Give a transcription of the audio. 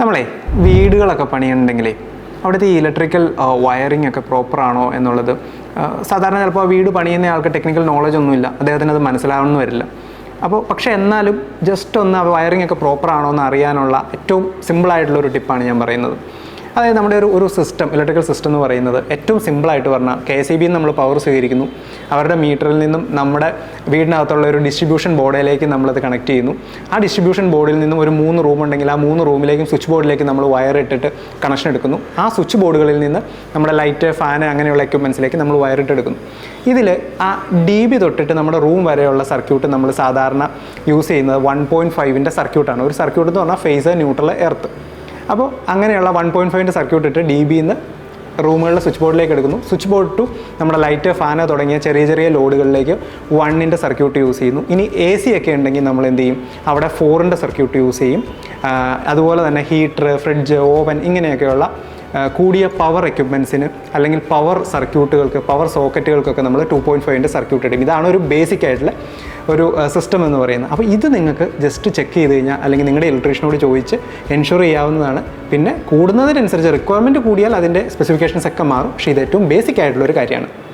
നമ്മളെ വീടുകളൊക്കെ പണിയുന്നുണ്ടെങ്കിലേ അവിടുത്തെ ഈ ഇലക്ട്രിക്കൽ വയറിംഗ് ഒക്കെ പ്രോപ്പർ ആണോ എന്നുള്ളത് സാധാരണ ചിലപ്പോൾ ആ വീട് പണിയുന്ന ആൾക്ക് ടെക്നിക്കൽ നോളജ് ഒന്നുമില്ല. അദ്ദേഹത്തിന് അത് മനസ്സിലാവണമെന്ന് വരില്ല. അപ്പോൾ പക്ഷേ എന്നാലും ജസ്റ്റ് ഒന്ന് ആ വയറിംഗ് ഒക്കെ പ്രോപ്പറാണോ എന്ന് അറിയാനുള്ള ഏറ്റവും സിമ്പിളായിട്ടുള്ള ഒരു ടിപ്പാണ് ഞാൻ പറയുന്നത്. അതായത് നമ്മുടെ ഒരു ഒരു സിസ്റ്റം ഇലക്ട്രിക്കൽ സിസ്റ്റം എന്ന് പറയുന്നത് ഏറ്റവും സിമ്പിളായിട്ട് പറഞ്ഞാൽ കെ എസ് ബിയിൽ നമ്മൾ പവർ സ്വീകരിക്കുന്നു. അവരുടെ മീറ്ററിൽ നിന്നും നമ്മുടെ വീടിനകത്തുള്ള ഒരു ഡിസ്ട്രിബ്യൂഷൻ ബോർഡിലേക്ക് നമ്മളത് കണക്ട് ചെയ്യുന്നു. ആ ഡിസ്ട്രിബ്യൂഷൻ ബോർഡിൽ നിന്നും ഒരു മൂന്ന് റൂം ഉണ്ടെങ്കിൽ ആ മൂന്ന് റൂമിലേക്കും സ്വിച്ച് ബോർഡിലേക്ക് നമ്മൾ വയർ ഇട്ടിട്ട് കണക്ഷൻ എടുക്കുന്നു. ആ സ്വിച്ച് ബോർഡുകളിൽ നിന്ന് നമ്മുടെ ലൈറ്റ് ഫാൻ അങ്ങനെയുള്ള എക്യുപ്മെൻസിലേക്ക് നമ്മൾ വയർ ഇട്ട് എടുക്കുന്നു. ഇതിൽ ആ ഡി ബി തൊട്ടിട്ട് നമ്മുടെ റൂം വരെയുള്ള സർക്യൂട്ട് നമ്മൾ സാധാരണ യൂസ് ചെയ്യുന്നത് വൺ പോയിന്റ് ഫൈവിന്റെ സർക്യൂട്ടാണ് ഒരു സർക്യൂട്ട് എന്ന് പറഞ്ഞാൽ ഫേസ് ന്യൂട്രൽ എർത്ത് അപ്പോൾ അങ്ങനെയുള്ള വൺ പോയിന്റ് ഫൈവിന്റെ സർക്യൂട്ട് ഇട്ട് ഡി ബിന്ന് റൂമുകളിലെ സ്വിച്ച് ബോർഡിലേക്ക് എടുക്കുന്നു. സ്വിച്ച് ബോർഡ് ടു നമ്മുടെ ലൈറ്റ് ഫാന് തുടങ്ങിയ ചെറിയ ചെറിയ ലോഡുകളിലേക്ക് വണ്ണിന്റെ സർക്യൂട്ട് യൂസ് ചെയ്യുന്നു. ഇനി എ സി ഒക്കെ ഉണ്ടെങ്കിൽ നമ്മൾ എന്ത് ചെയ്യും? അവിടെ ഫോറിന്റെ സർക്യൂട്ട് യൂസ് ചെയ്യും. അതുപോലെ തന്നെ ഹീറ്റർ ഫ്രിഡ്ജ് ഓവൻ ഇങ്ങനെയൊക്കെയുള്ള കൂടിയ പവർ എക്യുപ്മെൻസിന് അല്ലെങ്കിൽ പവർ സർക്യൂട്ടുകൾക്ക് പവർ സോക്കറ്റുകൾക്കൊക്കെ നമ്മൾ ടു പോയിന്റ് ഫൈവിന്റെ സർക്യൂട്ട് ഇടും. ഇതാണ് ഒരു ബേസിക് ആയിട്ടുള്ള ഒരു സിസ്റ്റം എന്ന് പറയുന്നത്. അപ്പോൾ ഇത് നിങ്ങൾക്ക് ജസ്റ്റ് ചെക്ക് ചെയ്ത് കഴിഞ്ഞാൽ അല്ലെങ്കിൽ നിങ്ങളുടെ ഇലക്ട്രീഷ്യനോട് ചോദിച്ച് എൻഷുർ ചെയ്യാവുന്നതാണ്. പിന്നെ കൂടുന്നതിനനുസരിച്ച് റിക്വയർമെന്റ് കൂടിയാൽ അതിന്റെ സ്പെസിഫിക്കേഷൻസ് ഒക്കെ മാറും. പക്ഷേ ഇത് ഏറ്റവും ബേസിക് ആയിട്ടുള്ള ഒരു കാര്യമാണ്.